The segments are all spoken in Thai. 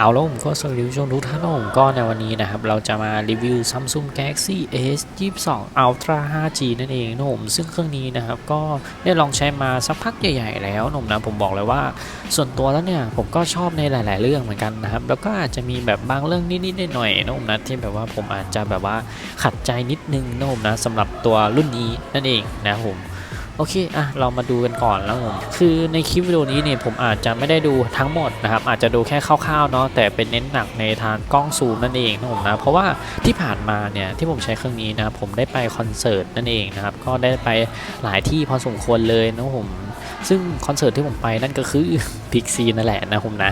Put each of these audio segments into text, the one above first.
เอาแล้วผมก็สวัสดีผู้ชมทุกท่านนะผมก็ในวันนี้นะครับ เราจะมารีวิว Samsung Galaxy S 22 Ultra 5G นั่นเองนะผมซึ่งเครื่องนี้นะครับ ก็ได้ลองใช้มาสักพักใหญ่ๆแล้วนะผมนะผมบอกเลยว่า ส่วนตัวแล้วเนี่ย ผมก็ชอบในหลาย ๆ เรื่องเหมือนกันนะครับ แล้วก็อาจจะมีแบบบางเรื่องนิดๆหน่อยๆนะผมนะที่แบบว่าผมอาจจะแบบว่าขัดใจนิดนึงนะผมนะสำหรับตัวรุ่นนี้นั่นเองนะครับผม โอเค อะ เรามาดูกันก่อนแล้วผม คือในคลิปวิดีโอนี้เนี่ยผมอาจจะไม่ได้ดูทั้งหมดนะครับ อาจจะดูแค่คร่าวๆเนาะ แต่เป็นเน้นหนักในทางกล้องซูมนั่นเองนะผมนะ เพราะว่าที่ผ่านมาเนี่ยที่ผมใช้เครื่องนี้นะผมได้ไปคอนเสิร์ตนั่นเองนะครับ ก็ได้ไปหลายที่พอสมควรเลยนะผม ซึ่งคอนเสิร์ตที่ผมไปนั่นก็คือพิกซีนั่นแหละนะผมนะ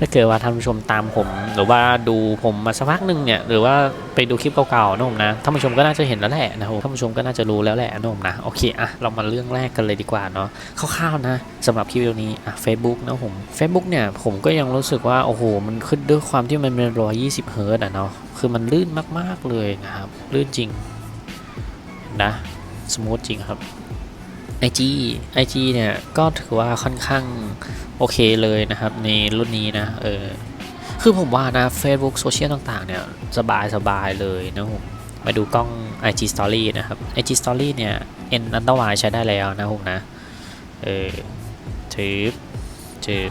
ถ้าเกิดว่าท่านผู้ชมตามผม หรือว่าดูผมมาสักพักหนึ่งเนี่ยหรือว่าไปดูคลิปเก่าๆนะผมนะท่านผู้ชมก็น่าจะเห็นแล้วแหละนะครับท่านผู้ชมก็น่าจะรู้แล้วแหละนะผมนะโอเคอะเรามาเรื่องแรกกันเลยดีกว่าเนาะคร่าวๆนะสำหรับคลิปวิดีโอนี้อะ Facebook นะผม Facebook เนี่ยผมก็ยังรู้สึกว่าโอ้โหมันขึ้นด้วยความที่มันเป็น120เฮิร์ตซ์อะเนาะคือมันลื่นมากๆเลยนะครับลื่นจริงนะสมูทจริงครับ IG IG เนี่ยก็ถือว่าค่อนข้างโอเคเลยนะครับในรุ่นนี้นะเออคือผมว่านะ Facebook โซเชียลต่างๆ เนี่ยสบายสบายเลยนะผมมาดูกล้อง IG Story นะครับ IG Story เนี่ย N underline ใช้ได้แล้วนะผมนะ เออถือถือ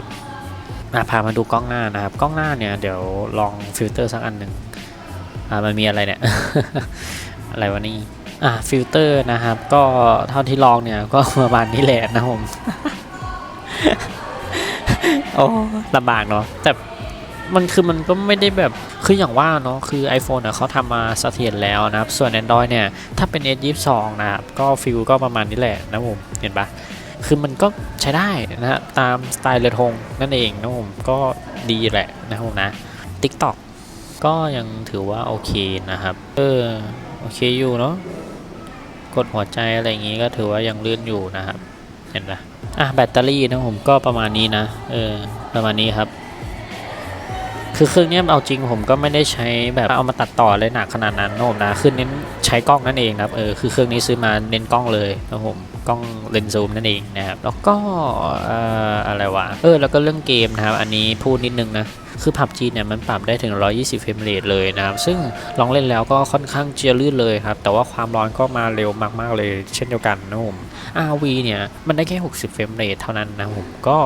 มาพามาดูกล้องหน้านะครับ กล้องหน้าเนี่ยเดี๋ยวลองฟิลเตอร์สักอันหนึ่งอ่ามันมีอะไรเนี่ย อะไรวะนี่ อ่าฟิลเตอร์นะครับ ก็เท่าที่ลองเนี่ยก็ประมาณนี้แหละนะผมโอ้ลำบากเนาะแต่มันคือมันก็ไม่ได้แบบคืออย่างว่าเนาะคือ iPhone เนี่ยเขาทำมาเสถียรแล้วนะครับ ส่วน Android เนี่ย ถ้าเป็น S22 นะครับ ก็ฟิลก็ประมาณนี้แหละนะผมเห็นปะคือมันก็ใช้ได้นะฮะตามสไตล์เรือธงนั่นเองนะผมก็ดีแหละนะผมนะ TikTok ก็ยังถือว่าโอเคนะครับ เออ โอเคอยู่เนาะ กดหัวใจอะไรอย่างงี้ก็ถือว่ายังลื่นอยู่นะครับ เห็นปะอะแบตเตอรี่นะผมก็ประมาณนี้นะ เออ ประมาณนี้ครับ คือเครื่องนี้เอาจริงผมก็ไม่ได้ใช้แบบเอามาตัดต่อเลยหนักขนาดนั้นนะผมนะคือเน้นใช้กล้องนั่นเองครับเออคือเครื่องนี้ซื้อมาเน้นกล้องเลยนะผมกล้องเลนส์ซูมนั่นเองนะครับแล้วก็เอ่ออะไรวะเออแล้วก็เรื่องเกมนะครับ อันนี้พูดนิดนึงนะ คือ PUBG เนี่ยมันปรับได้ถึง 120 เฟรมเรทเลยนะครับ ซึ่งลองเล่นแล้วก็ค่อนข้างเจียลื่นเลยครับ แต่ว่าความร้อนก็มาเร็วมากๆเลย เช่นเดียวกันนะผม RV เนี่ยมันได้แค่ 60 เฟรมเรทเท่านั้นนะผมก็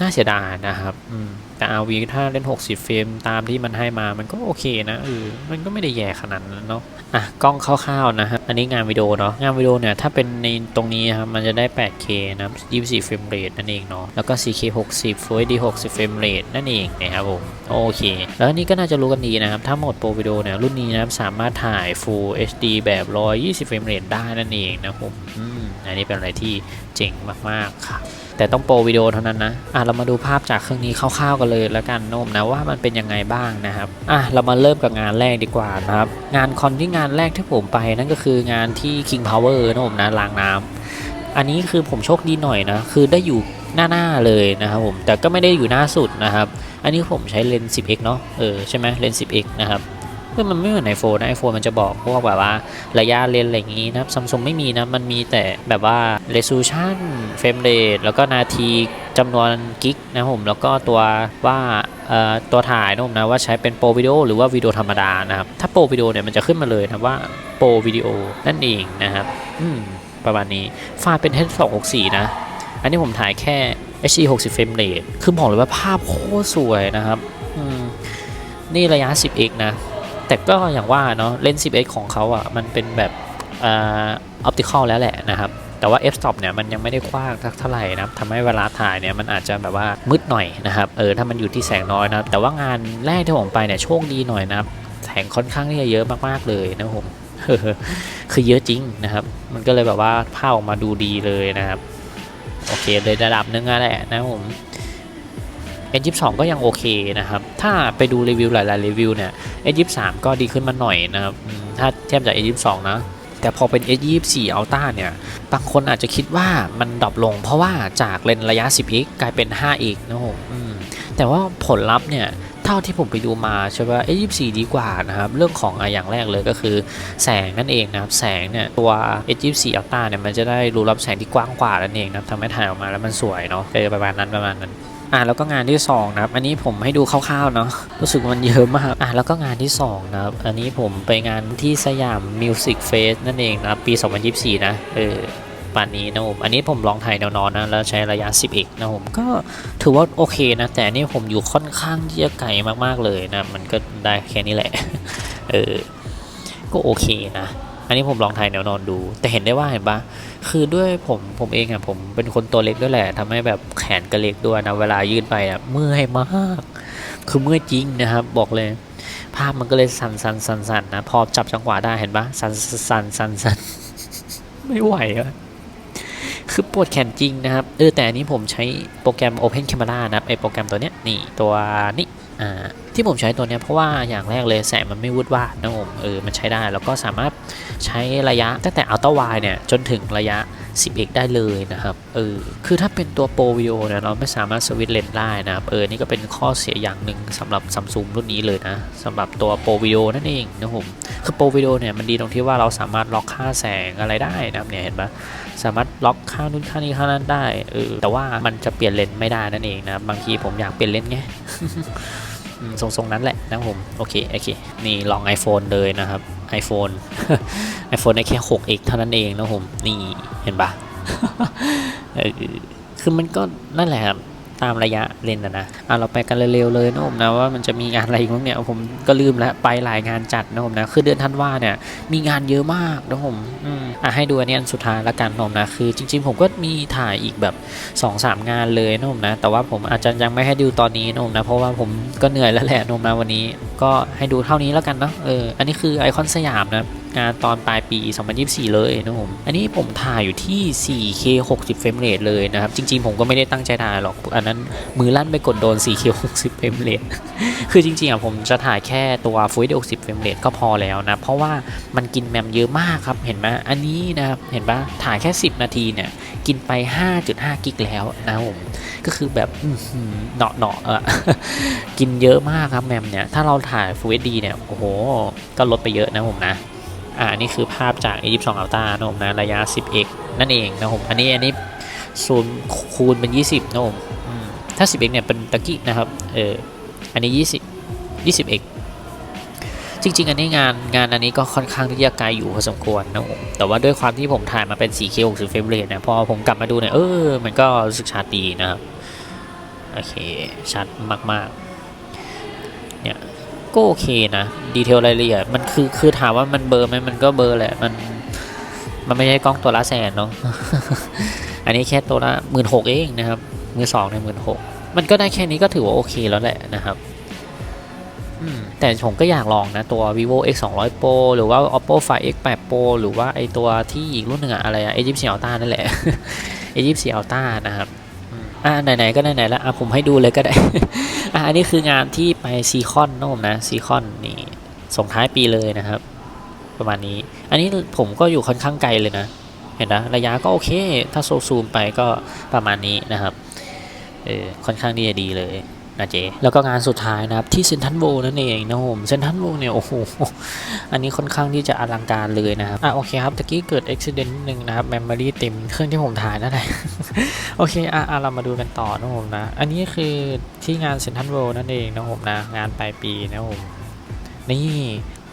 น่าเสียดายนะครับอืมแต่ RV ถ้าเล่น 60 เฟรมตามที่มันให้มามันก็โอเคนะเออมันก็ไม่ได้แย่ขนาดนั้นเนาะอะกล้องคร่าวๆนะครับอันนี้งานวิดีโอเนาะงานวิดีโอเนี่ยถ้าเป็นในตรงนี้ครับมันจะได้ 8K นะ24 เฟรมเรทนั่นเองเนาะแล้วก็ 4K 60 Full HD 60 เฟรมเรทนั่นเองนะครับผมโอเค แล้วนนี้ก็น่าจะรู้กันดีนะครับ ถ้าโหมดโปรวิดีโอเนี่ยรุ่นนี้นะครับสามารถถ่าย Full HD แบบ 120 เฟรมเรทได้นั่นเองนะครับผมอืมอันนี้เป็นอะไรที่เจ๋งมากๆครับ แต่ต้องโปรวิดีโอเท่านั้นนะอะเรามาดูภาพจากเครื่องนี้คร่าวๆกันเลยแล้วกันโน้มนะว่ามันเป็นยังไงบ้างนะครับอะเรามาเริ่มกับงานแรกดีกว่านะครับงานคอนที่งานแรกที่ผมไปนั่นก็คืองานที่ King Power นะผมนะรางน้ำอันนี้คือผมโชคดีหน่อยนะคือได้อยู่หน้าๆเลยนะครับผมแต่ก็ไม่ได้อยู่หน้าสุดนะครับ อันนี้ผมใช้เลนส์ 10x เนาะเออใช่ไหมเลนส์ 10x นะครับ คือมันไม่เหมือนไอโฟนนะไอโฟนมันจะบอกพวกแบบว่าระยะเลนอะไรอย่างงี้นะครับซัมซุงไม่มีนะ มันมีแต่แบบว่า resolution frame rate แล้วก็นาทีจำนวนกิกนะผม แล้วก็ตัวว่าเอ่อตัวถ่ายนะผมนะว่าใช้เป็นโปรวิดีโอหรือว่าวิดีโอธรรมดานะครับ ถ้าโปรวิดีโอเนี่ยมันจะขึ้นมาเลยนะว่าโปรวิดีโอนั่นเองนะครับ อืม ประมาณนี้ไฟล์เป็น H264 นะ อันนี้ผมถ่ายแค่ HD 60 frame rate คือบอกเลยว่าภาพโคตรสวยนะครับ อืม นี่ระยะ 10x นะ แต่ก็อย่างว่าเนาะเลนส์ 10x ของเขาอะมันเป็นแบบออปติคอลแล้วแหละนะครับ แต่ว่า f-stop เนี่ยมันยังไม่ได้กว้างสักเท่าไหร่นะครับทำให้เวลาถ่ายเนี่ยมันอาจจะแบบว่ามืดหน่อยนะครับเออถ้ามันอยู่ที่แสงน้อยนะครับแต่ว่างานแรกที่ผมไปเนี่ยโชคดีหน่อยนะครับแสงค่อนข้างที่จะเยอะมากๆเลยนะผมคือเยอะจริงนะครับ มันก็เลยแบบว่าภาพออกมาดูดีเลยนะครับ โอเคเลยระดับนึงอะแหละนะผม N22 ก็ยังโอเคนะครับ ถ้าไปดูรีวิวหลายๆรีวิวเนี่ย S23 ก็ดีขึ้นมาหน่อยนะครับ ถ้าเทียบจาก S22 นะ แต่พอเป็น S24 Ultra เนี่ย บางคนอาจจะคิดว่ามันดรอปลง เพราะว่าจากเลนระยะ 10x กลายเป็น 5x นะครับแต่ว่าผลลัพธ์เนี่ยเท่าที่ผมไปดูมาใช่ป่ะ S24 ดีกว่านะครับ เรื่องของอย่างแรกเลยก็คือแสงนั่นเองนะครับ แสงเนี่ยตัว S24 Ultra เนี่ยมันจะได้รูรับแสงที่กว้างกว่านั่นเองนะทำให้ถ่ายออกมาแล้วมันสวยเนาะประมาณนั้นประมาณนั้น อะแล้วก็งานที่สองนะครับอันนี้ผมให้ดูคร่าวๆเนาะรู้สึกมันเยอะมากอะแล้วก็งานที่สองนะครับอันนี้ผมไปงานที่สยามมิวสิกเฟสนั่นเองนะครับปี 2024 นะเออป่านนี้นะผมอันนี้ผมลองถ่ายแนวนอนนะแล้วใช้ระยะ 10x นะผมก็ถือว่าโอเคนะแต่อันนี่ผมอยู่ค่อนข้างที่จะไกลมากๆเลยนะมันก็ได้แค่นี้แหละเออก็โอเคนะ อันนี้ผมลองถ่ายแนวนอนดู แต่เห็นได้ว่าเห็นปะคือด้วยผมผมเองอะผมเป็นคนตัวเล็กด้วยแหละทำให้แบบแขนก็เล็กด้วยนะเวลายืดไปอะเมื่อยมาก คือเมื่อยจริงนะครับ บอกเลย ภาพมันก็เลยสั่นสั่นสั่นสั่นนะพอจับจังหวะได้เห็นปะสั่นสั่นสั่นสั่นไม่ไหวอะคือปวดแขนจริงนะครับเออแต่อันนี้ผมใช้โปรแกรม Open Camera นะครับไอโปรแกรมตัวเนี้ยนี่ตัวนี้ ที่ผมใช้ตัวเนี้ยเพราะว่าอย่างแรกเลยแสงมันไม่วุดวาดนะผมเออมันใช้ได้แล้วก็สามารถใช้ระยะตั้งแต่อัลตร้าไวเนี่ยจนถึงระยะ 10x ได้เลยนะครับเออคือถ้าเป็นตัวโปรวิโอเนี่ยเราไม่สามารถสวิตช์เลนส์ได้นะครับเออนี่ก็เป็นข้อเสียอย่างหนึ่งสำหรับซัมซุงรุ่นนี้เลยนะสำหรับตัวโปรวิโอนั่นเองนะผมคือโปรวิโอเนี่ยมันดีตรงที่ว่าเราสามารถล็อกค่าแสงอะไรได้นะครับเนี่ยเห็นปะสามารถล็อกค่านู้นค่านี้ค่านั้นได้เออแต่ว่ามันจะเปลี่ยนเลนส์ไม่ได้นั่นเองนะบางทีผมอยากเปลี่ยนเลนส์ไง ทรงๆนั้นแหละนะผม โอเค โอเค นี่ลอง iPhone เลยนะครับ iPhone iPhone ได้แค่ 6x เท่านั้นเองนะผม นี่เห็นปะคือมันก็นั่นแหละครับ ตามระยะเลนนะนะอะเราไปกันเร็วๆเลยนะผมนะว่ามันจะมีงานอะไรอีกบ้างเนี่ยผมก็ลืมแล้วไปหลายงานจัดนะผมนะคือเดือนธันวาเนี่ยมีงานเยอะมากนะผมอืมอะให้ดูอันนี้อันสุดท้ายละกันนะผมนะคือจริง ๆ ผมก็มีถ่ายอีกแบบ2อสามงานเลยนะผมนะแต่ว่าผมอาจจะยังไม่ให้ดูตอนนี้นะผมนะเพราะว่าผมก็เหนื่อยแล้วแหละนมนะวันนี้ ก็ให้ดูเท่านี้แล้วกันเนาะเอออันนี้คือไอคอนสยามนะงานตอนปลายปี 2024 เลยนะผม อันนี้ผมถ่ายอยู่ที่ 4K 60 เฟรมเรทเลยนะครับ จริง ๆ ผมก็ไม่ได้ตั้งใจถ่ายหรอก อันนั้นมือลั่นไปกดโดน 4K 60 เฟรมเรท คือจริงๆอะผมจะถ่ายแค่ตัว Full HD 60 เฟรมเรทก็พอแล้วนะ เพราะว่ามันกินแมมเยอะมากครับ เห็นไหมอันนี้นะครับ เห็นปะถ่ายแค่ 10 นาทีเนี่ย กินไป 5.5 กิกแล้วนะครับผม ก็คือแบบอื้อหือเนาะเนาะๆอะกินเยอะมากครับแมมเนี่ย ถ้าเราถ่าย Full HD เนี่ย โอ้โห ก็ลดไปเยอะนะผมนะ อ่านี่คือภาพจาก A22 Ultra นะผมนะระยะ 10x นั่นเองนะผมอันนี้อันนี้ศูนย์คูณเป็น 20นะผมอืมถ้า 10x เนี่ยเป็นตะกี้นะครับเอออันนี้ 20 20x จริงๆ อันนี้งานงานอันนี้ก็ค่อนข้างที่จะไกลอยู่พอสมควรนะผมแต่ว่าด้วยความที่ผมถ่ายมาเป็น 4K 60 เฟรมเรทนะพอผมกลับมาดูเนี่ยเออมันก็รู้สึกชัดดีนะครับ โอเค ชัดมากๆ เนี่ย ก็โอเคนะ ดีเทลรายละเอียดมันคือคือถามว่ามันเบอร์ไหมมันก็เบอร์แหละมันมันไม่ใช่กล้องตัวละแสนเนาะอันนี้แค่ตัวละหมื่นหกเองนะครับมือสองในหมื่นหกมันก็ได้แค่นี้ก็ถือว่าโอเคแล้วแหละนะครับแต่ผมก็อยากลองนะ ตัว vivo x 2 0 0 pro หรือว่า oppo find x 8 pro หรือว่าไอตัวที่อีกรุ่นหนึ่งอะอะไรอะ a 2 4 ultra นั่นแหละ a 2 4 ultra นะครับ อ่าไหนๆก็ไหนๆแล้วอะผมให้ดูเลยก็ได้ อะอันนี้คืองานที่ไปซีคอนนะผมนะซีคอนนี่ส่งท้ายปีเลยนะครับ ประมาณนี้ อันนี้ผมก็อยู่ค่อนข้างไกลเลยนะ เห็นนะระยะก็โอเค ถ้าโซซูมไปก็ประมาณนี้นะครับเออค่อนข้างที่จะดีเลย นะเจแล้วก็งานสุดท้ายนะครับที่เซนทันโบนั่นเองนะผมเซนทันโบเนี่ยโอ้โหอันนี้ค่อนข้างที่จะอลังการเลยนะครับอะโอเคครับตะกี้เกิดอุบิเหตุนิดนึงนะครับเมมโมรี่เต็มเครื่องที่ผมถ่ายนั่นแหละโอเคอะอะเรามาดูกันต่อนะผมนะ อันนี้คือที่งานเซนทันเวิลด์นั่นเองนะผมนะงานปลายปีนะผมนี่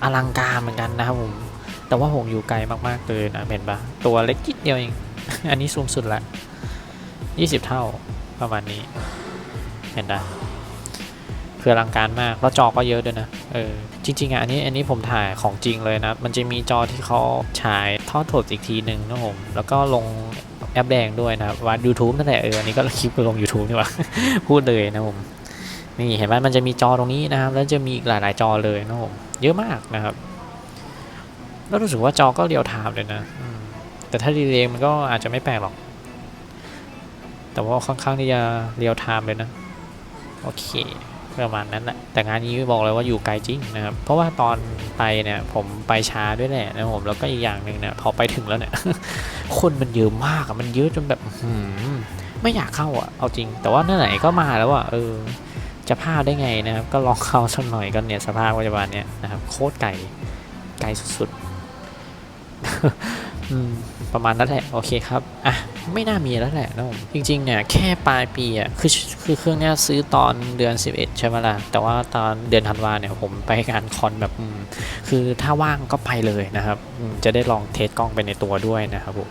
อลังการเหมือนกันนะครับผมแต่ว่าผมอยู่ไกลมากๆเลยนะเห็นปะตัวเล็กนิดเดียวเอง อันนี้ซูมสุดละ 20 เท่าประมาณนี้ เห็นปะ คืออลังการมาก แล้วจอก็เยอะด้วยนะ เออ จริงๆอะอันนี้อันนี้ผมถ่ายของจริงเลยนะ มันจะมีจอที่เขาฉายทอดสดอีกทีหนึ่งนะผม แล้วก็ลงแอปแดงด้วยนะว่า YouTube นั่นแหละเอออันนี้ก็คลิปลง YouTube นี่ว่าพูดเลยนะผมนี่เห็นไหมมันจะมีจอตรงนี้นะครับ แล้วจะมีอีกหลาย ๆ จอเลยนะผมเยอะมากนะครับ แล้วรู้สึกว่าจอก็เรียวไทม์เลยนะแต่ถ้าดีเลย์มันก็อาจจะไม่แปลกหรอก แต่ว่าค่อนข้างที่จะเรียวไทม์เลยนะ โอเค ประมาณนั้นแหละแต่งานนี้บอกเลยว่าอยู่ไกลจริงนะครับ เพราะว่าตอนไปเนี่ยผมไปช้าด้วยแหละนะผมแล้วก็อีกอย่างหนึ่งเนี่ยพอไปถึงแล้วเนี่ย คนมันเยอะมากอะมันเยอะจนแบบหืมไม่อยากเข้าอะเอาจริง แต่ว่าไหนๆก็มาแล้วอะเออจะพลาดได้ไงนะครับ ก็ลองเข้าสักหน่อยก็เนี่ยสภาพปัจจุบันเนี่ยนะครับโคตรไกลไกลสุดๆ ประมาณนั้นแหละโอเคครับอะไม่น่ามีแล้วแหละนะผมจริงๆเนี่ยแค่ปลายปีอะคือคือเครื่องเนี้ยซื้อตอนเดือน 11 ใช่ไหมล่ะแต่ว่าตอนเดือนธันวาเนี่ยผมไปงานคอนแบบคือถ้าว่างก็ไปเลยนะครับจะได้ลองเทสกล้องไปในตัวด้วยนะครับผม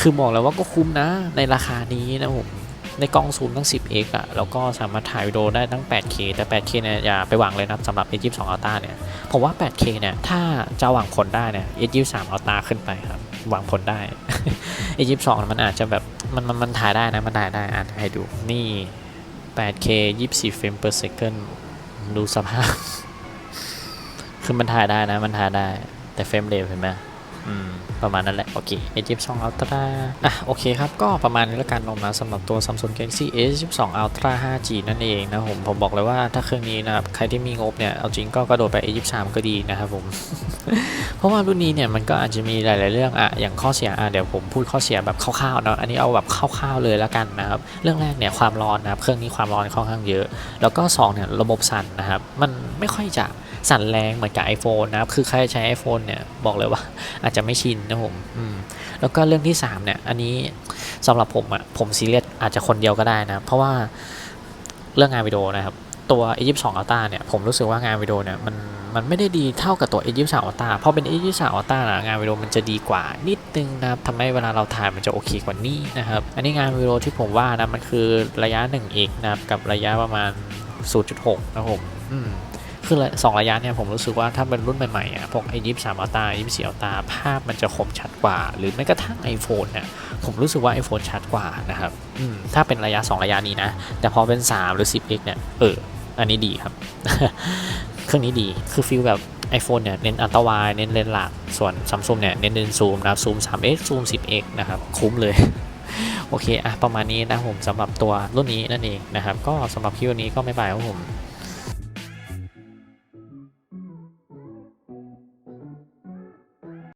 คือบอกแล้วว่าก็คุ้มนะในราคานี้นะผม ในกล้องซูมตั้ง 10x อะแล้วก็สามารถถ่ายวิดีโอได้ตั้ง 8k แต่ 8k เนี่ยอย่าไปหวังเลยนะครับสำหรับ A22 Ultra เนี่ย ผมว่า 8k เนี่ย ถ้าจะหวังผลได้เนี่ย A23 Ultra ขึ้นไปครับ หวังผลได้ A22 มันอาจจะแบบ มันมันมันถ่ายได้นะ มันถ่ายได้อ่านให้ดูนี่ 8k 24 frame per second ดูสภาพ คือมันถ่ายได้นะ มันถ่ายได้ แต่เฟรมเรทเห็นไหม ประมาณนั้นแหละ โอเค A22 Ultra อะ โอเคครับ ก็ประมาณนี้แล้วกันนะสำหรับตัว Samsung Galaxy A22 Ultra 5G นั่นเองนะผม ผมบอกเลยว่าถ้าเครื่องนี้นะครับ ใครที่มีงบเนี่ย เอาจริงก็กระโดดไป A23 ก็ดีนะครับผม เพราะว่ารุ่นนี้เนี่ยมันก็อาจจะมีหลาย ๆ เรื่องอะอย่างข้อเสียอะเดี๋ยวผมพูดข้อเสียแบบคร่าว ๆ เนาะ อันนี้เอาแบบคร่าว ๆ เลยแล้วกันนะครับ เรื่องแรกเนี่ยความร้อนนะครับ เครื่องนี้ความร้อนค่อนข้างเยอะ แล้วก็สองเนี่ยระบบสั่นนะครับ มันไม่ค่อยจะ สั่นแรงเหมือนกับ iPhone นะครับ คือใครใช้ iPhone เนี่ยบอกเลยว่า อาจจะไม่ชินนะผมอืมแล้วก็เรื่องที่ 3 เนี่ย อันนี้สำหรับผมอะผมซีเรียสอาจจะคนเดียวก็ได้นะ เพราะว่าเรื่องงานวิดีโอนะครับ ตัว A22 Ultra เนี่ย ผมรู้สึกว่างานวิดีโอเนี่ยมันมันไม่ได้ดีเท่ากับตัว A23 Ultra เพราะเป็น A23 Ultra นะงานวิดีโอมันจะดีกว่านิดนึงนะครับทำให้เวลาเราถ่ายมันจะโอเคกว่านี้นะครับ อันนี้งานวิดีโอที่ผมว่านะมันคือระยะ1เอกนะครับกับระยะประมาณ 0.6 นะครับผมอืม คือสองระยะเนี่ยผมรู้สึกว่าถ้าเป็นรุ่นใหม่ๆอะพวกไอ้ยี่สามอัลตายี่สี่อัลตาภาพมันจะคมชัดกว่า หรือแม้กระทั่ง iPhone เนี่ยผมรู้สึกว่า iPhone ชัดกว่านะครับอืมถ้าเป็นระยะ 2 ระยะนี้นะ แต่พอเป็น 3 หรือ 10x เนี่ยเอออันนี้ดีครับ เครื่องนี้ดีคือฟีลแบบ iPhone เนี่ยเน้นอัลตราไวเน้นเลนส์หลัก ส่วน Samsung เนี่ยเน้นเลนส์ซูมนะครับซูม 3x ซูม 10x นะครับ คุ้มเลย โอเคอะประมาณนี้นะผมสำหรับตัวรุ่นนี้นั่นเองนะครับ ก็สำหรับคลิปวันนี้ก็ไม่บายครับผม